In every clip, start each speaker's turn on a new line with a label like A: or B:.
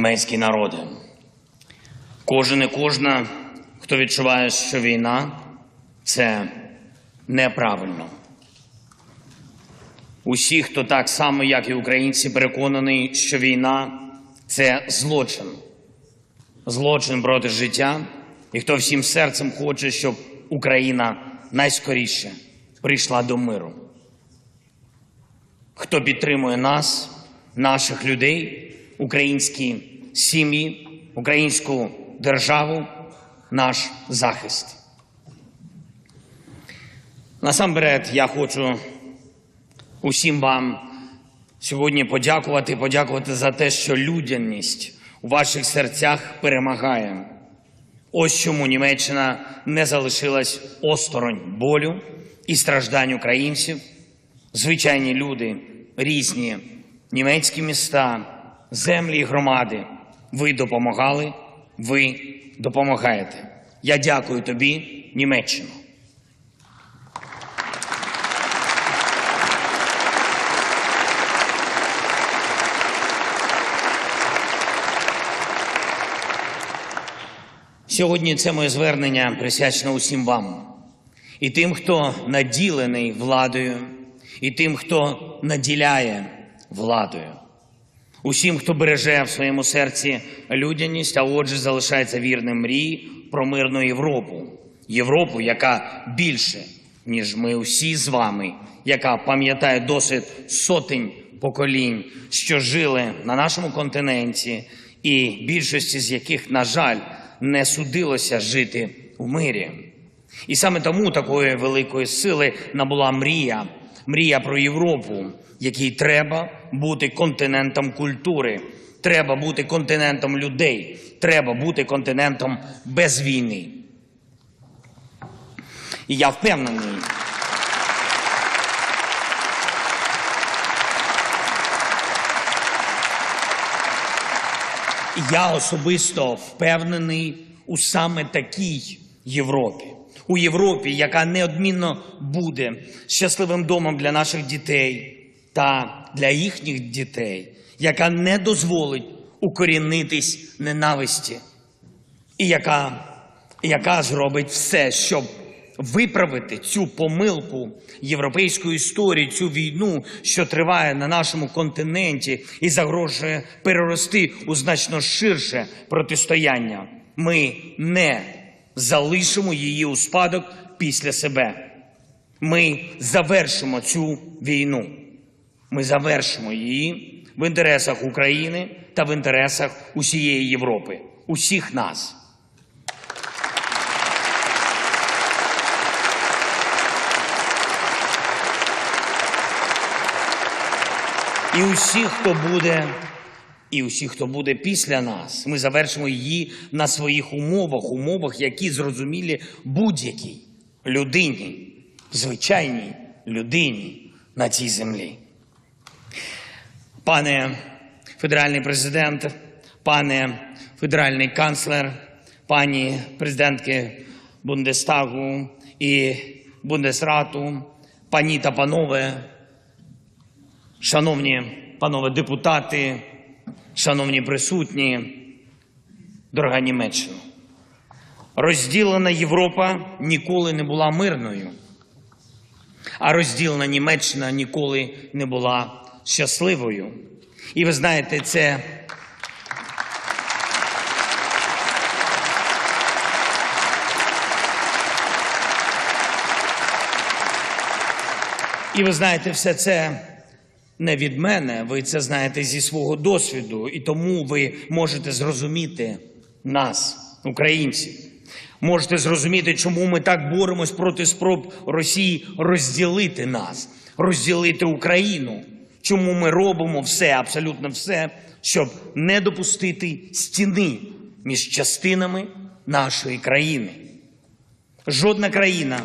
A: Німецький народе, кожен і кожна, хто відчуває, що війна це неправильно. Усі, хто так само, як і українці, переконаний, що війна це злочин, злочин проти життя, і хто всім серцем хоче, щоб Україна найскоріше прийшла до миру. Хто підтримує нас, наших людей, українські сім'ї, українську державу, наш захист. Насамперед, я хочу усім вам сьогодні подякувати, подякувати за те, що людяність у ваших серцях перемагає. Ось чому Німеччина не залишилась осторонь болю і страждань українців. Звичайні люди, різні німецькі міста, землі і громади. Ви допомагали, ви допомагаєте. Я дякую тобі, Німеччино. Сьогодні це моє звернення присвячено усім вам і тим, хто наділений владою, і тим, хто наділяє владою, усім, хто береже в своєму серці людяність, а отже, залишається вірним мрії про мирну Європу, Європу, яка більше, ніж ми усі з вами, яка пам'ятає досвід сотень поколінь, що жили на нашому континенті, і більшості з яких, на жаль, не судилося жити в мирі. І саме тому такої великої сили набула мрія, мрія про Європу, якій треба бути континентом культури, треба бути континентом людей, треба бути континентом без війни. І я впевнений. Я особисто впевнений у саме такій Європі. У Європі, яка неодмінно буде щасливим домом для наших дітей та для їхніх дітей, яка не дозволить укорінитись ненависті, і яка, яка зробить все, щоб виправити цю помилку європейської історії, цю війну, що триває на нашому континенті і загрожує перерости у значно ширше протистояння. Ми не залишимо її у спадок після себе. Ми завершимо цю війну. Ми завершимо її в інтересах України та в інтересах усієї Європи, усіх нас. І усі, хто буде, і усі, хто буде після нас, ми завершимо її на своїх умовах, умовах, які зрозумілі будь-якій людині, звичайній людині на цій землі. Пане федеральний президент, пане федеральний канцлер, пані президентки Бундестагу і Бундесрату, пані та панове, Шановні панове депутати, шановні присутні, дорога Німеччина, розділена Європа ніколи не була мирною, а розділена Німеччина ніколи не була щасливою. І ви знаєте, це І ви знаєте, все це не від мене, ви це знаєте зі свого досвіду, і тому ви можете зрозуміти нас, українців. Можете зрозуміти, чому ми так боремось проти спроб Росії розділити нас, розділити Україну. Чому ми робимо все, абсолютно все, щоб не допустити стіни між частинами нашої країни. Жодна країна.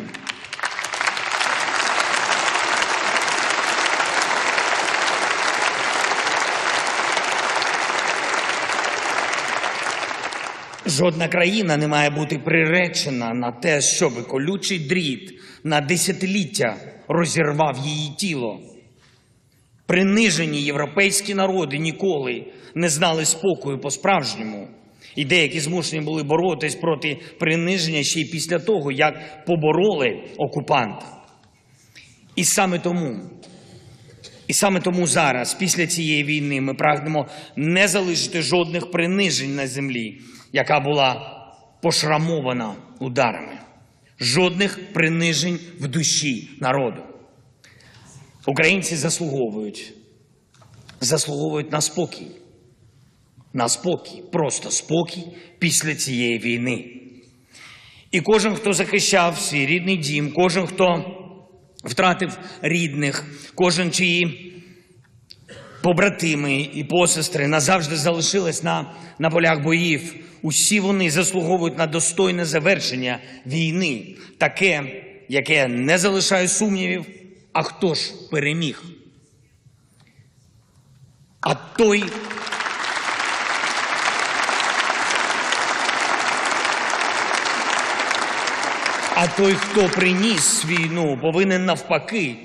A: Жодна країна не має бути приречена на те, щоб колючий дріт на десятиліття розірвав її тіло. Принижені європейські народи ніколи не знали спокою по-справжньому. І деякі змушені були боротись проти приниження ще й після того, як побороли окупанта. І саме тому, і саме тому зараз, після цієї війни, ми прагнемо не залишити жодних принижень на землі, яка була пошрамована ударами, жодних принижень в душі народу. Українці заслуговують, заслуговують на спокій, на спокій, просто спокій після цієї війни. І кожен, хто захищав свій рідний дім, кожен, хто втратив рідних, кожен, чиї побратими і посестри назавжди залишились на, на полях боїв. Усі вони заслуговують на достойне завершення війни, таке, яке не залишає сумнівів. А хто ж переміг? А той, а той, хто приніс війну, повинен навпаки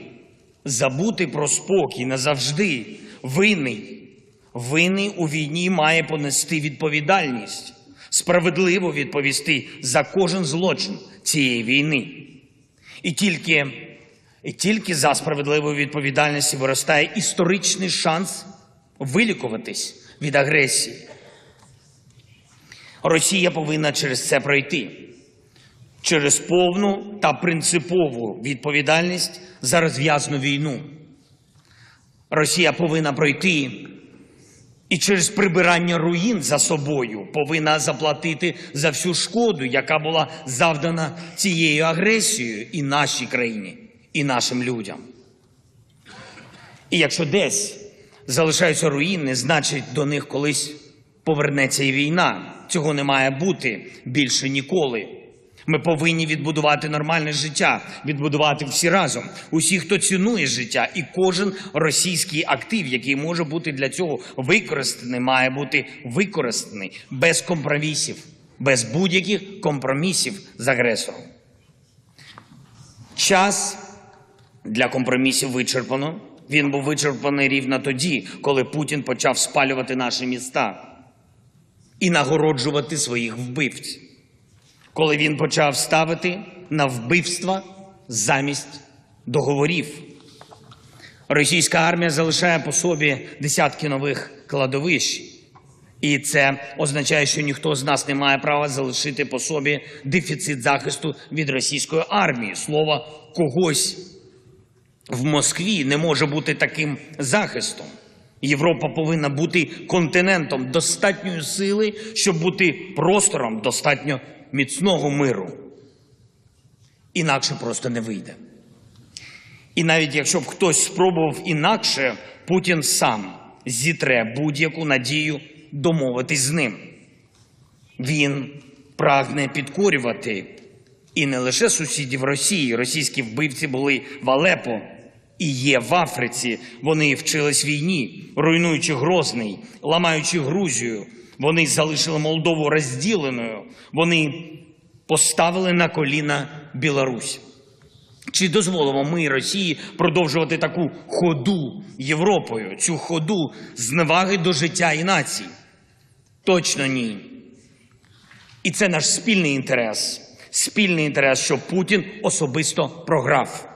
A: забути про спокій назавжди. Винний. Винний у війні має понести відповідальність, справедливо відповісти за кожен злочин цієї війни. І тільки, і тільки за справедливою відповідальністю виростає історичний шанс вилікуватись від агресії. Росія повинна через це пройти через повну та принципову відповідальність за розв'язану війну. Росія повинна пройти і через прибирання руїн за собою повинна заплатити за всю шкоду, яка була завдана цією агресією і нашій країні, і нашим людям. І якщо десь залишаються руїни, значить до них колись повернеться і війна. Цього не має бути більше ніколи. Ми повинні відбудувати нормальне життя, відбудувати всі разом. Усі, хто цінує життя, і кожен російський актив, який може бути для цього використаний, має бути використаний без компромісів, без будь-яких компромісів з агресором. Час для компромісів вичерпано. Він був вичерпаний рівно тоді, коли Путін почав спалювати наші міста і нагороджувати своїх вбивців коли він почав ставити на вбивства замість договорів. Російська армія залишає по собі десятки нових кладовищ, і це означає, що ніхто з нас не має права залишити по собі дефіцит захисту від російської армії. Слово когось в Москві не може бути таким захистом. Європа повинна бути континентом достатньої сили, щоб бути простором достатньо міцного миру. Інакше просто не вийде. І навіть якщо б хтось спробував інакше, Путін сам зітре будь-яку надію домовитись з ним. Він прагне підкорювати і не лише сусідів Росії. Російські вбивці були в Алепо і є в Африці. Вони вчились війні, руйнуючи Грозний, ламаючи Грузію. Вони залишили Молдову розділеною. Вони поставили на коліна Білорусь. Чи дозволимо ми Росії продовжувати таку ходу Європою, цю ходу зневаги до життя і націй? Точно ні. І це наш спільний інтерес. Спільний інтерес, що Путін особисто програв.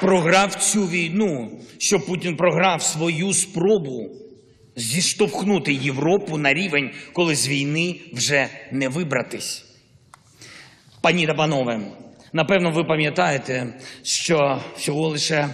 A: Програв цю війну, що Путін програв свою спробу зіштовхнути Європу на рівень, коли з війни вже не вибратись. Пані та панове, напевно, ви пам'ятаєте, що всього лише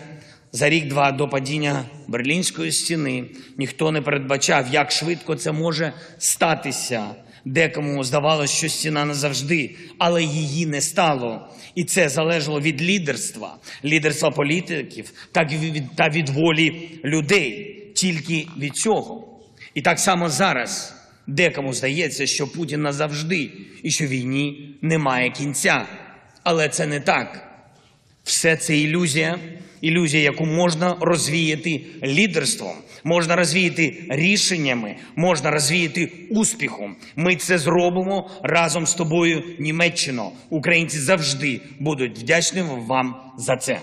A: за рік-два до падіння Берлінської стіни ніхто не передбачав, як швидко це може статися. Декому здавалося, що стіна назавжди, але її не стало. І це залежало від лідерства, лідерства політиків, так від, та від волі людей. Тільки від цього. І так само зараз декому здається, що Путін назавжди і що війні немає кінця. Але це не так. Все це ілюзія, ілюзія, яку можна розвіяти лідерством, можна розвіяти рішеннями, можна розвіяти успіхом. Ми це зробимо разом з тобою, Німеччино. Українці завжди будуть вдячні вам за це.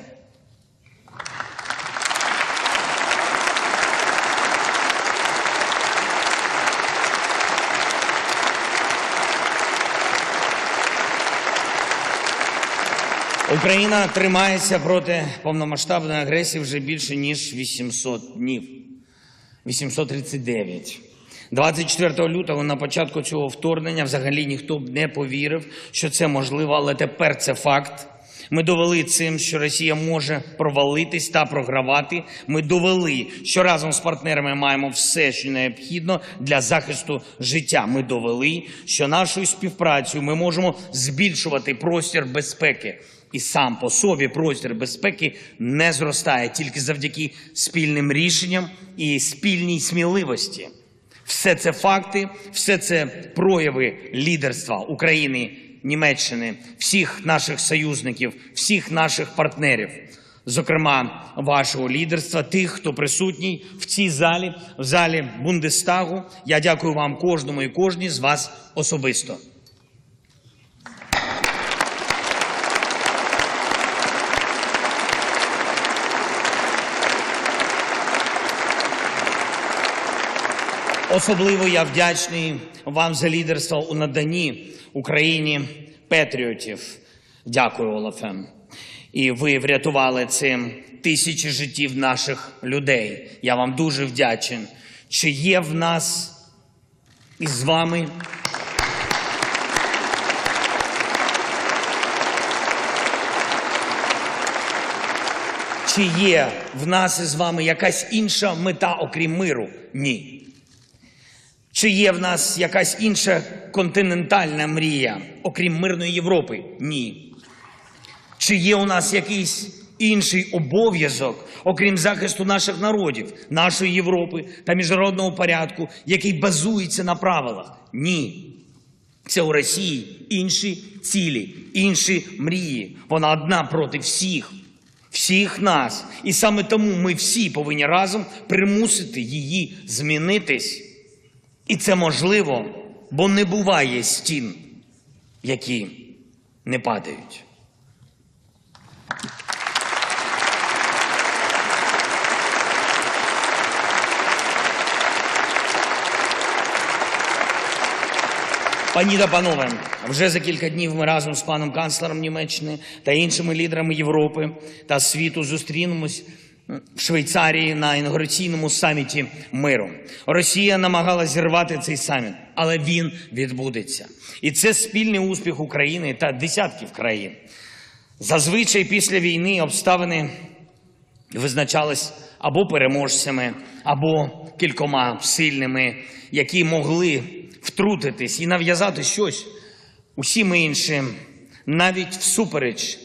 A: Україна тримається проти повномасштабної агресії вже більше ніж 800 днів. 839. 24 лютого на початку цього вторгнення взагалі ніхто б не повірив, що це можливо, але тепер це факт. Ми довели цим, що Росія може провалитись та програвати. Ми довели, що разом з партнерами маємо все, що необхідно для захисту життя. Ми довели, що нашою співпрацею ми можемо збільшувати простір безпеки. І сам по собі простір безпеки не зростає тільки завдяки спільним рішенням і спільній сміливості. Все це факти, все це прояви лідерства України, Німеччини, всіх наших союзників, всіх наших партнерів, зокрема вашого лідерства, тих, хто присутній в цій залі, в залі Бундестагу. Я дякую вам кожному і кожній з вас особисто. Особливо я вдячний вам за лідерство у наданні Україні патріотів. Дякую, Олафе. І ви врятували цим тисячі життів наших людей. Я вам дуже вдячен. Чи є в нас із вами Чи є в нас із вами якась інша мета, окрім миру? Ні. Чи є в нас якась інша континентальна мрія, окрім мирної Європи? Ні. Чи є у нас якийсь інший обов'язок, окрім захисту наших народів, нашої Європи та міжнародного порядку, який базується на правилах? Ні. Це у Росії інші цілі, інші мрії. Вона одна проти всіх, всіх нас. І саме тому ми всі повинні разом примусити її змінитись. І це можливо, бо не буває стін, які не падають. Пані та панове, вже за кілька днів ми разом з паном канцлером Німеччини та іншими лідерами Європи та світу зустрінемось в Швейцарії на інаугураційному саміті миру. Росія намагалась зірвати цей саміт, але він відбудеться. І це спільний успіх України та десятків країн. Зазвичай після війни обставини визначались або переможцями, або кількома сильними, які могли втрутитись і нав'язати щось усім іншим, навіть всупереч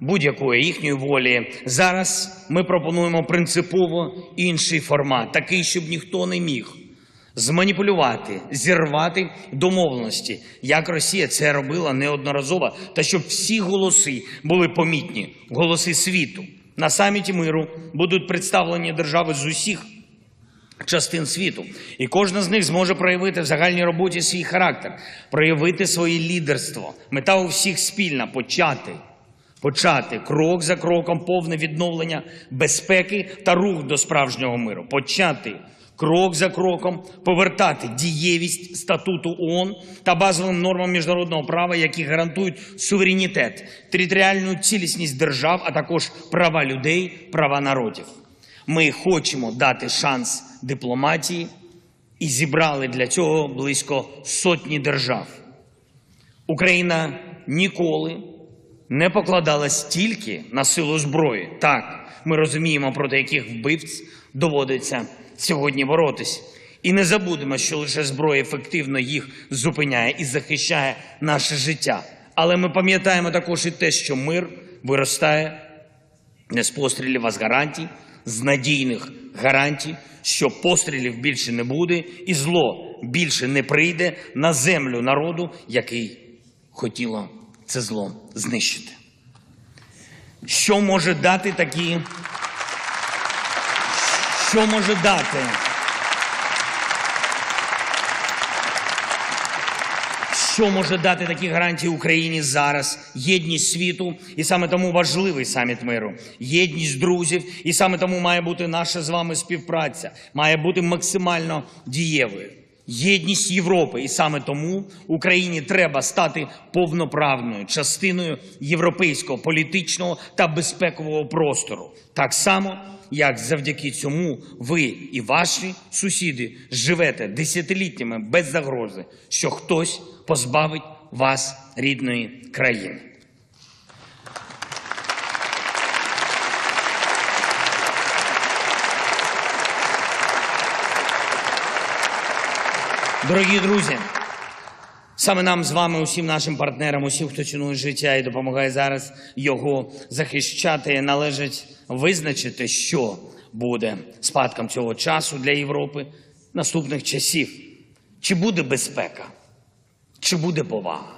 A: будь-якої їхньої волі. Зараз ми пропонуємо принципово інший формат, такий, щоб ніхто не міг зманіпулювати, зірвати домовленості, як Росія це робила неодноразово, та щоб всі голоси були помітні, голоси світу. На саміті миру будуть представлені держави з усіх частин світу, і кожна з них зможе проявити в загальній роботі свій характер, проявити своє лідерство. Мета у всіх спільна почати. Почати крок за кроком повне відновлення безпеки та рух до справжнього миру. Почати крок за кроком повертати дієвість статуту ООН та базовим нормам міжнародного права, які гарантують суверенітет, територіальну цілісність держав, а також права людей, права народів. Ми хочемо дати шанс дипломатії і зібрали для цього близько сотні держав. Україна ніколи не покладалась тільки на силу зброї. Так, ми розуміємо, проти яких вбивць доводиться сьогодні боротись. І не забудемо, що лише зброя ефективно їх зупиняє і захищає наше життя. Але ми пам'ятаємо також і те, що мир виростає не з пострілів, а з гарантій, з надійних гарантій, що пострілів більше не буде, і зло більше не прийде на землю народу, який хотіло це зло знищити. Що може дати такі. Що може дати? Що може дати такі гарантії Україні зараз? Єдність світу, і саме тому важливий саміт миру. Єдність друзів, і саме тому має бути наша з вами співпраця, має бути максимально дієвою. Єдність Європи, і саме тому Україні треба стати повноправною частиною європейського політичного та безпекового простору, так само як завдяки цьому ви і ваші сусіди живете десятиліттями без загрози, що хтось позбавить вас рідної країни. Дорогі друзі, саме нам з вами, усім нашим партнерам, усім, хто цінує життя і допомагає зараз його захищати, належить визначити, що буде спадком цього часу для Європи наступних часів. Чи буде безпека, чи буде повага,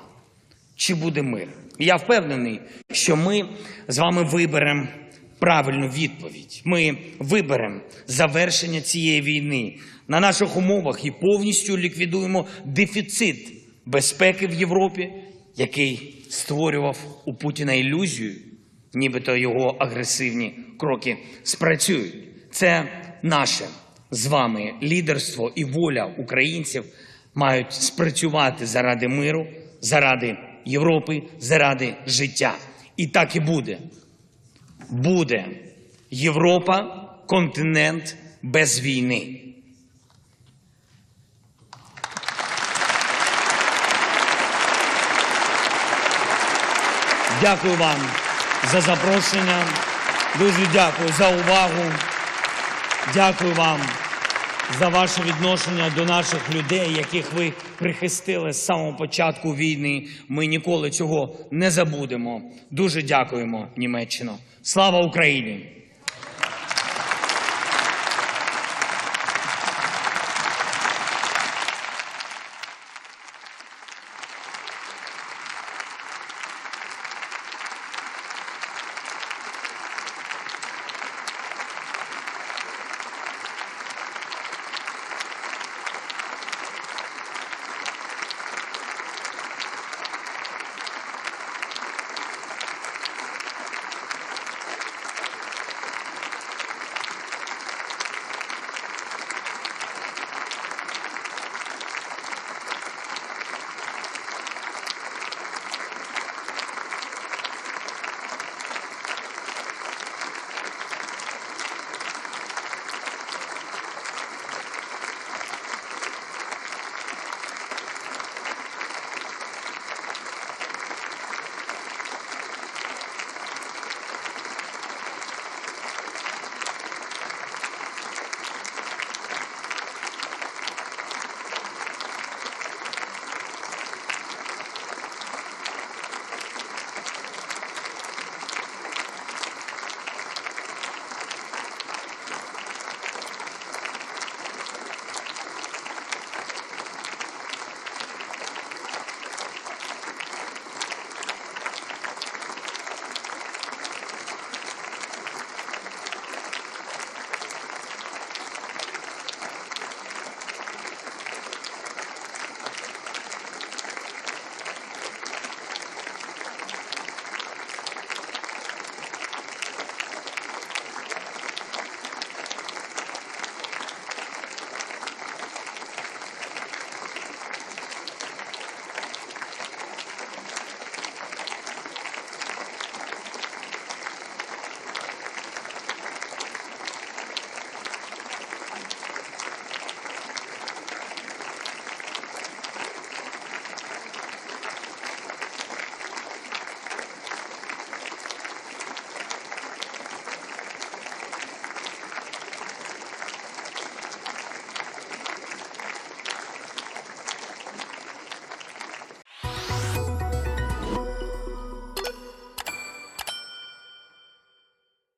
A: чи буде мир? Я впевнений, що ми з вами виберемо правильну відповідь. Ми виберемо завершення цієї війни на наших умовах і повністю ліквідуємо дефіцит безпеки в Європі, який створював у Путіна ілюзію, нібито його агресивні кроки спрацюють. Це наше з вами лідерство і воля українців мають спрацювати заради миру, заради Європи, заради життя. І так і буде. Буде Європа континент без війни. Дякую вам за запрошення. Дуже дякую за увагу. Дякую вам за ваше відношення до наших людей, яких ви прихистили з самого початку війни. Ми ніколи цього не забудемо. Дуже дякуємо, Німеччино. Слава Україні!